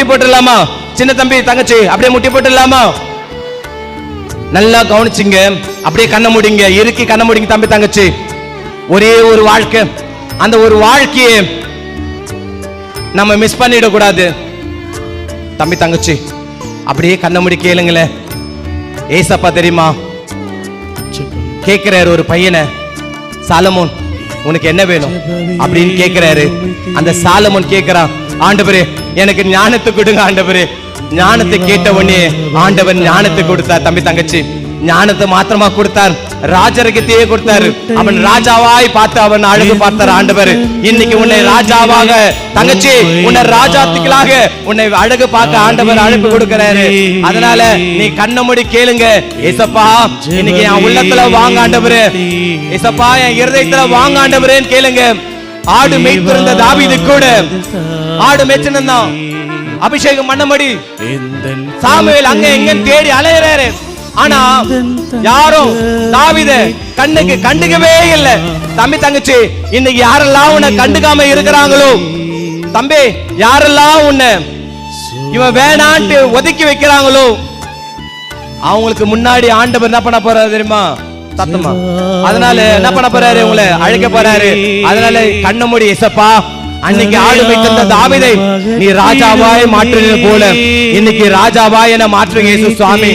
முட்டி போட்டுடலாமா? சின்ன தம்பி தங்கச்சி அப்படியே முட்டி போட்டுடலாமா? நல்லா கவனிச்சிங்க. அப்படியே கண்ணை முடிங்க. இறுக்கி கண்ணை முடிங்க தம்பி தங்கச்சி. ஒரே ஒரு வாழ்க்கை. அந்த ஒரு வாழ்க்கையை நம்ம மிஸ் பண்ணிடக்கூடாது. தம்பி தங்கச்சி அப்படியே கண்ணை முடி கேளுங்களேன் ஏசப்பா தெரியுமா? கேட்கிறார் ஒரு பையனை. சாலமோன் உனக்கு என்ன வேணும்? அப்படின்னு கேட்கிறாரு அந்த சாலமன் கேட்கிறான் ஆண்டவரே எனக்கு ஞானத்தை கொடுங்க ஆண்டவரே. ஞானத்தை கேட்ட உடனே ஆண்டவர் ஞானத்தை கொடுத்தார் தம்பி தங்கச்சி ஞானத்தை மாத்திரமா கொடுத்தார். ராஜரகத்தையே கொடுத்தாரு. அவன் ராஜாவாய் பார்த்து அவன் அழகு பார்த்தார். ஆண்டவர் இன்னைக்கு உன்னை ராஜாவாக தங்கச்சி உன்னை ராஜாத்துக்களாக உன்னை அழகு பார்க்க ஆண்டவர் அழைப்பு கொடுக்கிறாரு. அதனால நீ கண்ண மூடி கேளுங்க. இசப்பா இன்னைக்கு என் உள்ளத்துல வாங்க ஆண்டவரு. ஏசப்பா என் இருதயத்துல வாங்க ஆண்டவரேன்னு கேளுங்க. ஆடு மேய்த்திருந்த தாவிது கூட ஆடு மேய்ச்சிருந்தான் அபிஷேகம் பண்ணபடி சாமுவேல் அங்க எங்க தேடி அலையறாரு. ஆனா யாரும் தாவித கண்ணுக்கு கண்டுக்கவே இல்ல. தம்பி தங்கச்சி இன்னைக்கு யாரெல்லாம் உன்னை கண்டுக்காம இருக்கிறாங்களோ? தம்பி யாரெல்லாம் உன்னை இவன் வேணான்ட்டு ஒதுக்கி வைக்கிறாங்களோ? அவங்களுக்கு முன்னாடி ஆண்டவர் என்ன பண்ண போறாரு தெரியுமா? சத்தமா. அதனால என்ன பண்ண போறாரு உங்களை அழைக்க போறாரு. அதனால கண்ண மூடி இசப்பா. அன்னைக்கு ஆடு வைத்திருந்த தாவிதை நீ ராஜாவாய் மாற்றுறது போல. இன்னைக்கு ராஜாவாய் என மாற்றுங்க இயேசு சுவாமி.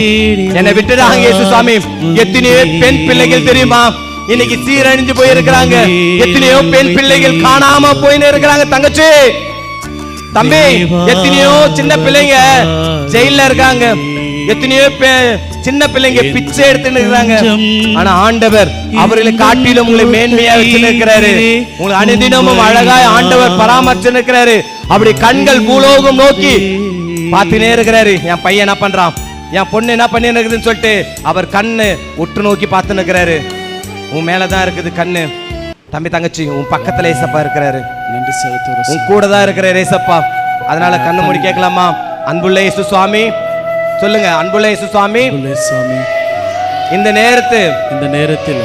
என்னை விட்டுடாங்க இயேசு சுவாமி. எத்தனையோ பெண் பிள்ளைகள் தெரியுமா? இன்னைக்கு சீரழிஞ்சு போயிருக்கிறாங்க. எத்தனையோ பெண் பிள்ளைகள் காணாம போயின்னு இருக்கிறாங்க. தங்கச்சி தம்பி எத்தனையோ சின்ன பிள்ளைங்க ஜெயில இருக்காங்க. எத்தனையோ சின்ன பிள்ளைங்க பிச்சை எடுத்துன்னு இருக்காங்க ஆனா ஆண்டவர் அவர்களை காட்டிலும் உங்களை மேன்மையா வச்சிருக்கிறாரு. உங்களை அனுதினமும் அழகாய் ஆண்டவர் பராமரிச்சு இருக்கிறாரு அப்படி கண்கள் பூலோகம் நோக்கி பார்த்துனே இருக்கிறாரு. என் பையன் என்ன பண்றான்? என் பொண்ணு என்ன பண்ணி இருக்குதுன்னு சொல்லிட்டு அவர் கண்ணு உற்று நோக்கி பார்த்து இருக்கிறாரு. உன் மேலதான் இருக்குது கண்ணு. தம்பி தங்கச்சி உன் பக்கத்துல ஏசப்பா இருக்கிறாரு. நன்றி உன் கூட தான் இருக்கிற ரேசப்பா அதனால கண்ணு மூடி கேட்கலாமா? அன்புள்ள இயேசு சுவாமி சொல்லுங்க அன்புள்ள இயேசு சுவாமி சுவாமி இந்த நேரத்து இந்த நேரத்தில்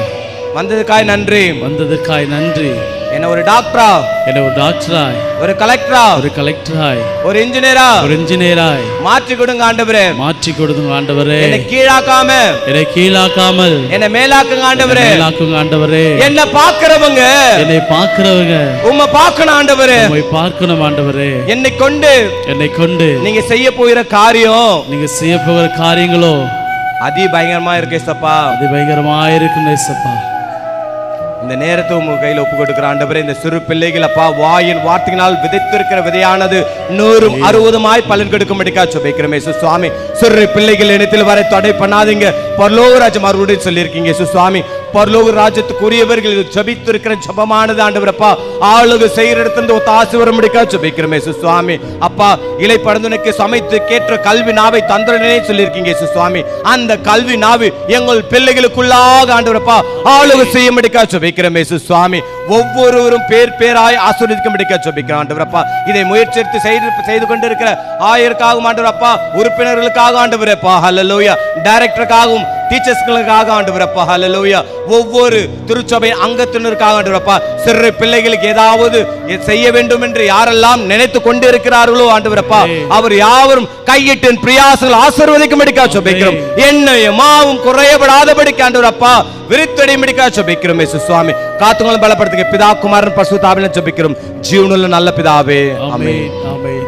வந்ததுக்காய் நன்றி. வந்ததற்காய் நன்றி. என்ன ஒரு டாக்டரா என்னை ஒரு டாக்டராய் ஒரு கலெக்டரா ஒரு கலெக்டராய் ஒரு இன்ஜினியரா ஒரு இன்ஜினியராய் மாற்றி கொடுங்க ஆண்டவரே. மாற்றி கொடுங்க ஆண்டவரே. என்னை கீழாக்காம. என்னை கீழாக்காமல். என்னை மேலாக்குங்க ஆண்டவரே. மேலாக்குங்க ஆண்டவரே. என்ன பாக்குறவங்க என்னை பார்க்கிறவங்க. உம்மை பார்க்கணும் ஆண்டவரே. உம்மை பார்க்கணும் ஆண்டவரே. என்னை கொண்டு. என்னை கொண்டு. நீங்க செய்ய போகிற காரியம். நீங்க செய்ய போகிற காரியங்களோ. அதி பயங்கரமா இருக்கு ஏசப்பா. அது பயங்கரமாயிருக்கும் ஏசப்பா. இந்த நேரத்தை உங்க கையில ஒப்பு கொடுக்கிற ஆண்டவரே இந்த சிறு பிள்ளைகள் அப்பா வாயின் வார்த்தையினால் விதைத்திருக்கிற விதையானது நூறும் அறுபதுமாய் பலன் கொடுக்கும்படிக்கா சுபைக்கிறோம் சுவாமி சிறு பிள்ளைகள் இனத்தில் வரை தடை பண்ணாதீங்க. பரலோக ராஜ்யம் மறுபடியும் சொல்லியிருக்கீங்க சுவாமி பரலோக ராஜ்யத்துக்குரியவர்கள் இது ஜபித்திருக்கிற ஜபமானது ஆண்டவரப்பா. ஆளுக செய்யற இடத்துல ஒத்தாசி வரும்படிக்கா சுபைக்கிறோம் சுவாமி. அப்பா இலை படந்தனுக்கு சமைத்து கேட்ட கல்வி நாவை தந்திரனே சொல்லியிருக்கீங்க சுவாமி. அந்த கல்வி நாவு எங்கள் பிள்ளைகளுக்குள்ளாக ஆண்டவரப்பா ஆளுக செய்யும்படிக்கா சுபிக்கிறோம் இயேசு சுவாமி. ஒவ்வொருவரும் பேர் பேராய் ஆசீர்வதிக்கும்படிக்கா சுபிக்கிறோம் ஆண்டவரப்பா இதை முயற்சி எடுத்து செய்து செய்து கொண்டிருக்கிற ஆயருக்காகவும் ஆண்டவரப்பா உறுப்பினர்களுக்காக ஆண்டவரப்பா ஹalleluya டைரக்டருக்காகவும் டீச்சர்ஸ்களுக்காக ஆண்டவரப்பா ஹalleluya ஒவ்வொரு திருச்சபை அங்கத்தினருக்காக ஆண்டவரப்பா சிறு பிள்ளைகளுக்கு ஏதாவது செய்ய வேண்டும் என்று யாரெல்லாம் நினைத்து கொண்டிருக்கிறார்களோ ஆண்டவரப்பா அவர் யாவரும் கையிட்டு பிரியாசங்கள் ஆசீர்வதிக்கும்படிக்கா சுபிக்கிறோம் என்னையும் மாவும் குறையப்படாதபடிக்கு ஆண்டவரப்பா விரித்தடையும்படிக்கா சுபிக்கிறோம் இயேசு சுவாமி காத்துங்களும் பலப்படுத்துங்க பிதா குமாரன் பசு தாபின சுபிக்கிறோம் ஜீவனுள்ள நல்ல பிதாவே ஆமென் ஆமென்